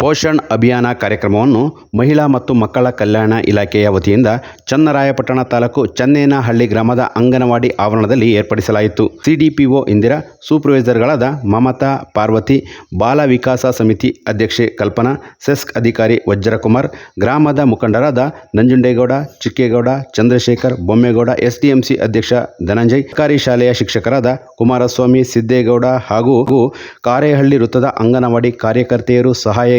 ಪೋಷಣ್ ಅಭಿಯಾನ ಕಾರ್ಯಕ್ರಮವನ್ನು ಮಹಿಳಾ ಮತ್ತು ಮಕ್ಕಳ ಕಲ್ಯಾಣ ಇಲಾಖೆಯ ವತಿಯಿಂದ ಚನ್ನರಾಯಪಟ್ಟಣ ತಾಲೂಕು ಚನ್ನೇನಹಳ್ಳಿ ಗ್ರಾಮದ ಅಂಗನವಾಡಿ ಆವರಣದಲ್ಲಿ ಏರ್ಪಡಿಸಲಾಯಿತು. ಸಿಡಿಪಿಒ ಇಂದಿರಾ ಸೂಪರ್ವೈಸರ್ಗಳಾದ ಮಮತಾ ಪಾರ್ವತಿ, ಬಾಲ ವಿಕಾಸ ಸಮಿತಿ ಅಧ್ಯಕ್ಷೆ ಕಲ್ಪನಾ, ಸೆಸ್ಕ್ ಅಧಿಕಾರಿ ವಜ್ರಕುಮಾರ್, ಗ್ರಾಮದ ಮುಖಂಡರಾದ ನಂಜುಂಡೇಗೌಡ, ಚಿಕ್ಕೇಗೌಡ, ಚಂದ್ರಶೇಖರ್, ಬೊಮ್ಮೇಗೌಡ, ಎಸ್ಡಿಎಂಸಿ ಅಧ್ಯಕ್ಷ ಧನಂಜಯ್, ಸರ್ಕಾರಿ ಶಾಲೆಯ ಶಿಕ್ಷಕರಾದ ಕುಮಾರಸ್ವಾಮಿ, ಸಿದ್ದೇಗೌಡ ಹಾಗೂ ಕಾರೇಹಳ್ಳಿ ವೃತ್ತದ ಅಂಗನವಾಡಿ ಕಾರ್ಯಕರ್ತೆಯರು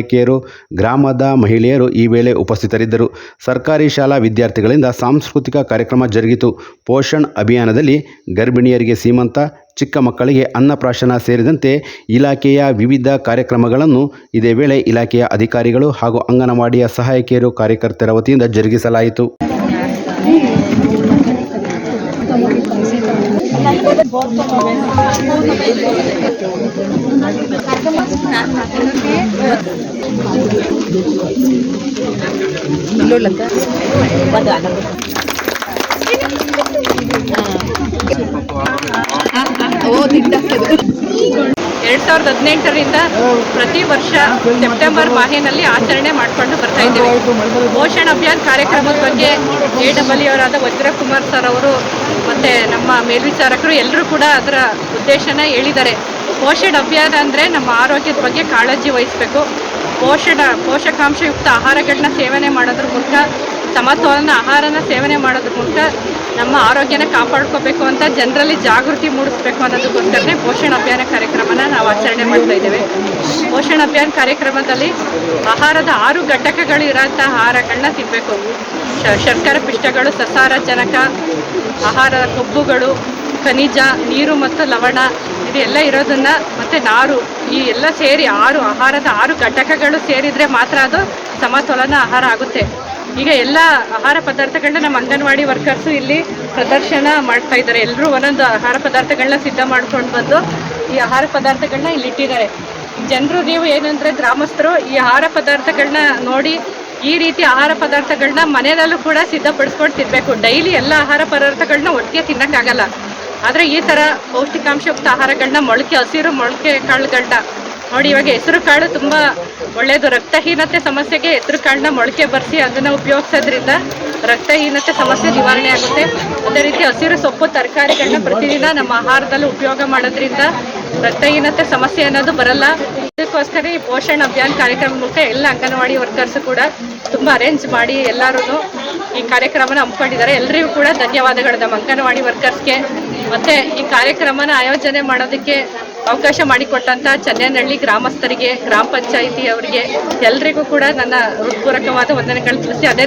ಸಹಾಯಕಿಯರು ಗ್ರಾಮದ ಮಹಿಳೆಯರು ಈ ವೇಳೆ ಉಪಸ್ಥಿತರಿದ್ದರು. ಸರ್ಕಾರಿ ಶಾಲಾ ವಿದ್ಯಾರ್ಥಿಗಳಿಂದ ಸಾಂಸ್ಕೃತಿಕ ಕಾರ್ಯಕ್ರಮ ಜರುಗಿತು. ಪೋಷಣ್ ಅಭಿಯಾನದಲ್ಲಿ ಗರ್ಭಿಣಿಯರಿಗೆ ಸೀಮಂತ, ಚಿಕ್ಕ ಮಕ್ಕಳಿಗೆ ಅನ್ನಪ್ರಾಶನ ಸೇರಿದಂತೆ ಇಲಾಖೆಯ ವಿವಿಧ ಕಾರ್ಯಕ್ರಮಗಳನ್ನು ಇದೇ ವೇಳೆ ಇಲಾಖೆಯ ಅಧಿಕಾರಿಗಳು ಹಾಗೂ ಅಂಗನವಾಡಿಯ ಸಹಾಯಕಿಯರು ಕಾರ್ಯಕರ್ತರ ವತಿಯಿಂದ ಜರುಗಿಸಲಾಯಿತು. किलो लगता है वो दिखता है ಎರಡ್ ಸಾವಿರದ ಹದಿನೆಂಟರಿಂದ ಪ್ರತಿ ವರ್ಷ ಸೆಪ್ಟೆಂಬರ್ ಮಾಹೆನಲ್ಲಿ ಆಚರಣೆ ಮಾಡಿಕೊಂಡು ಬರ್ತಾ ಇದ್ದೀವಿ. ಪೋಷಣ್ ಅಭಿಯಾನ್ ಕಾರ್ಯಕ್ರಮದ ಬಗ್ಗೆ ಎ ಡಬ್ಲ್ಯೂ ಅವರಾದ ವಜ್ರಕುಮಾರ್ ಸರ್ ಅವರು ಮತ್ತು ನಮ್ಮ ಮೇಲ್ವಿಚಾರಕರು ಎಲ್ಲರೂ ಕೂಡ ಅದರ ಉದ್ದೇಶನ ಹೇಳಿದ್ದಾರೆ. ಪೋಷಣ ಅಭಿಯಾನ ಅಂದರೆ ನಮ್ಮ ಆರೋಗ್ಯದ ಬಗ್ಗೆ ಕಾಳಜಿ ವಹಿಸಬೇಕು. ಪೋಷಣ, ಪೋಷಕಾಂಶಯುಕ್ತ ಆಹಾರಗಳನ್ನ ಸೇವನೆ ಮಾಡೋದ್ರ ಮೂಲಕ ಸಮತೋಲನ ಆಹಾರನ ಸೇವನೆ ಮೂಲಕ ನಮ್ಮ ಆರೋಗ್ಯನ ಕಾಪಾಡ್ಕೋಬೇಕು ಅಂತ ಜನರಲ್ಲಿ ಜಾಗೃತಿ ಮೂಡಿಸ್ಬೇಕು ಅನ್ನೋದಕ್ಕೋಸ್ಕರನೇ ಪೋಷಣ ಅಭಿಯಾನ ಕಾರ್ಯಕ್ರಮನ ನಾವು ಆಚರಣೆ ಮಾಡ್ತಾ ಇದ್ದೇವೆ. ಪೋಷಣ ಅಭಿಯಾನ ಕಾರ್ಯಕ್ರಮದಲ್ಲಿ ಆಹಾರದ ಆರು ಘಟಕಗಳು ಇರೋಂಥ ಆಹಾರಗಳನ್ನ ತಿನ್ನಬೇಕು ಶರ್ಕರ ಪಿಷ್ಟಗಳು ಸಸಾರಜನಕ ಆಹಾರದ ಕೊಬ್ಬುಗಳು, ಖನಿಜ, ನೀರು ಮತ್ತು ಲವಣ ಇದೆಲ್ಲ ಇರೋದನ್ನ ಮತ್ತೆ ನಾರು, ಈ ಎಲ್ಲ ಸೇರಿ ಆರು ಆಹಾರದ ಆರು ಘಟಕಗಳು ಸೇರಿದ್ರೆ ಮಾತ್ರ ಅದು ಸಮತೋಲನ ಆಹಾರ ಆಗುತ್ತೆ. ಈಗ ಎಲ್ಲ ಆಹಾರ ಪದಾರ್ಥಗಳನ್ನ ನಮ್ಮ ಅಂಗನವಾಡಿ ವರ್ಕರ್ಸು ಇಲ್ಲಿ ಪ್ರದರ್ಶನ ಮಾಡ್ತಾ ಇದ್ದಾರೆ. ಎಲ್ಲರೂ ಒಂದೊಂದು ಆಹಾರ ಪದಾರ್ಥಗಳನ್ನ ಸಿದ್ಧ ಮಾಡ್ಕೊಂಡು ಬಂದು ಈ ಆಹಾರ ಪದಾರ್ಥಗಳನ್ನ ಇಲ್ಲಿ ಇಟ್ಟಿದ್ದಾರೆ. ಜನರು ನೀವು ಏನಂದ್ರೆ ಗ್ರಾಮಸ್ಥರು ಈ ಆಹಾರ ಪದಾರ್ಥಗಳನ್ನ ನೋಡಿ ಈ ರೀತಿ ಆಹಾರ ಪದಾರ್ಥಗಳನ್ನ ಮನೆಯಲ್ಲೂ ಕೂಡ ಸಿದ್ಧಪಡಿಸ್ಕೊಂಡು ತಿನ್ಬೇಕು. ಡೈಲಿ ಎಲ್ಲ ಆಹಾರ ಪದಾರ್ಥಗಳನ್ನ ಒಟ್ಟಿಗೆ ತಿನ್ನಕ್ಕಾಗಲ್ಲ. ಆದರೆ ಈ ಥರ ಪೌಷ್ಟಿಕಾಂಶಯುಕ್ತ ಆಹಾರಗಳನ್ನ ಮೊಳಕೆ ಹಸಿರು ಮೊಳಕೆ ಕಾಳುಗಳನ್ನ ನೋಡಿ, ಇವಾಗ ಹೆಸರು ಕಾಳು ತುಂಬ ಒಳ್ಳೆಯದು ರಕ್ತಹೀನತೆ ಸಮಸ್ಯೆಗೆ ಹೆಸರು ಕಾಳನ್ನ ಮೊಳಕೆ ಬರೆಸಿ ಅದನ್ನು ಉಪಯೋಗಿಸೋದ್ರಿಂದ ರಕ್ತಹೀನತೆ ಸಮಸ್ಯೆ ನಿವಾರಣೆ ಆಗುತ್ತೆ. ಅದೇ ರೀತಿ ಹಸಿರು ಸೊಪ್ಪು ತರಕಾರಿಗಳನ್ನ ಪ್ರತಿದಿನ ನಮ್ಮ ಆಹಾರದಲ್ಲಿ ಉಪಯೋಗ ಮಾಡೋದ್ರಿಂದ ರಕ್ತಹೀನತೆ ಸಮಸ್ಯೆ ಅನ್ನೋದು ಬರಲ್ಲ. ಇದಕ್ಕೋಸ್ಕರ ಈ ಪೋಷಣ ಅಭಿಯಾನ್ ಕಾರ್ಯಕ್ರಮ ಮೂಲಕ ಎಲ್ಲ ಅಂಗನವಾಡಿ ವರ್ಕರ್ಸ್ ಕೂಡ ತುಂಬ ಅರೇಂಜ್ ಮಾಡಿ ಎಲ್ಲರೂ ಈ ಕಾರ್ಯಕ್ರಮನ ಹಮ್ಮಿಕೊಂಡಿದ್ದಾರೆ. ಎಲ್ಲರಿಗೂ ಕೂಡ ಧನ್ಯವಾದಗಳು ನಮ್ಮ ಅಂಗನವಾಡಿ ವರ್ಕರ್ಸ್ಗೆ. ಮತ್ತೆ ಈ ಕಾರ್ಯಕ್ರಮನ ಆಯೋಜನೆ ಮಾಡೋದಕ್ಕೆ ಅವಕಾಶ ಮಾಡಿಕೊಟ್ಟಂತ ಚನ್ನೇನಹಳ್ಳಿ ಗ್ರಾಮಸ್ಥರಿಗೆ, ಗ್ರಾಮ ಪಂಚಾಯಿತಿ ಅವರಿಗೆ ಎಲ್ರಿಗೂ ಕೂಡ ನನ್ನ ಹೃತ್ಪೂರ್ವಕವಾದ ವಂದನೆಗಳು ತಿಳಿಸಿ, ಅದೇ